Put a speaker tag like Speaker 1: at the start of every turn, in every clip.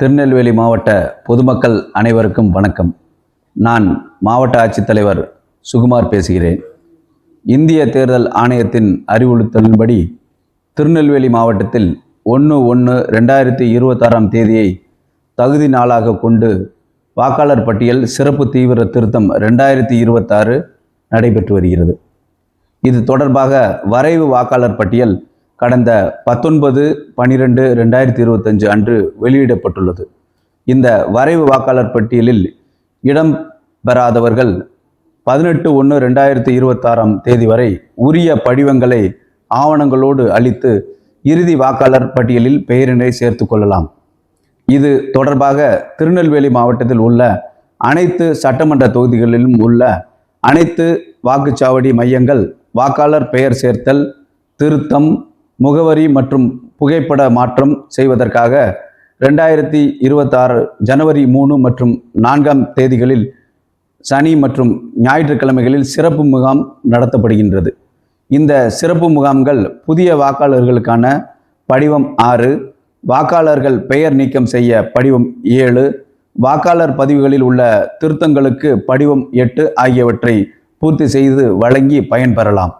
Speaker 1: திருநெல்வேலி மாவட்ட பொதுமக்கள் அனைவருக்கும் வணக்கம். நான் மாவட்ட ஆட்சித்தலைவர் சுகுமார் பேசுகிறேன். இந்திய தேர்தல் ஆணையத்தின் அறிவுறுத்தலின்படி திருநெல்வேலி மாவட்டத்தில் ஒன்று ஒன்று ரெண்டாயிரத்தி இருபத்தாறாம் தேதியை தகுதி நாளாக கொண்டு வாக்காளர் பட்டியல் சிறப்பு தீவிர திருத்தம் ரெண்டாயிரத்தி இருபத்தாறு நடைபெற்று வருகிறது. இது தொடர்பாக வரைவு வாக்காளர் பட்டியல் கடந்த பத்தொன்பது பனிரெண்டு ரெண்டாயிரத்தி இருபத்தஞ்சு அன்று வெளியிடப்பட்டுள்ளது. இந்த வரைவு வாக்காளர் பட்டியலில் இடம் பெறாதவர்கள் பதினெட்டு ஒன்று ரெண்டாயிரத்தி இருபத்தாறாம் தேதி வரை உரிய படிவங்களை ஆவணங்களோடு அளித்து இறுதி வாக்காளர் பட்டியலில் பெயரினை சேர்த்து கொள்ளலாம். இது தொடர்பாக திருநெல்வேலி மாவட்டத்தில் உள்ள அனைத்து சட்டமன்ற தொகுதிகளிலும் உள்ள அனைத்து வாக்குச்சாவடி மையங்கள் வாக்காளர் பெயர் சேர்த்தல் திருத்தம் முகவரி மற்றும் புகைப்பட மாற்றம் செய்வதற்காக ரெண்டாயிரத்தி இருபத்தாறு ஜனவரி மூணு மற்றும் நான்காம் தேதிகளில் சனி மற்றும் ஞாயிற்றுக்கிழமைகளில் சிறப்பு முகாம் நடத்தப்படுகின்றது. இந்த சிறப்பு முகாம்கள் புதிய வாக்காளர்களுக்கான படிவம் ஆறு வாக்காளர்கள் பெயர் நீக்கம் செய்ய படிவம் ஏழு வாக்காளர் பதிவுகளில் உள்ள திருத்தங்களுக்கு படிவம் எட்டு ஆகியவற்றை பூர்த்தி செய்து வழங்கி பயன்பெறலாம்.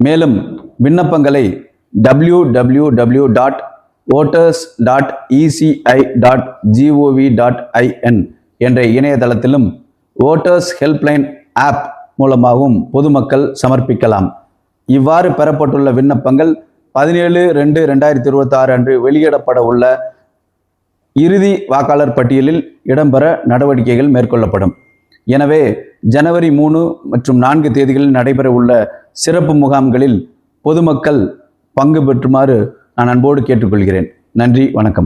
Speaker 1: மேலும் விண்ணப்பங்களை W W W dot voters dot ECI dot GOV dot IN என்ற இணையதளத்திலும் ஓட்டர்ஸ் ஹெல்ப்லைன் ஆப் மூலமாகவும் பொதுமக்கள் சமர்ப்பிக்கலாம். இவ்வாறு பெறப்பட்டுள்ள விண்ணப்பங்கள் பதினேழு ரெண்டு ரெண்டாயிரத்தி இருபத்தாறு அன்று வெளியிடப்பட உள்ள இறுதி வாக்காளர் பட்டியலில் இடம்பெற நடவடிக்கைகள் மேற்கொள்ளப்படும். எனவே ஜனவரி மூணு மற்றும் நான்கு தேதிகளில் நடைபெற உள்ள சிறப்பு முகாம்களில் பொதுமக்கள் பங்கு பெற்றுமாறு நான் அன்போடு கேட்டுக்கொள்கிறேன். நன்றி வணக்கம்.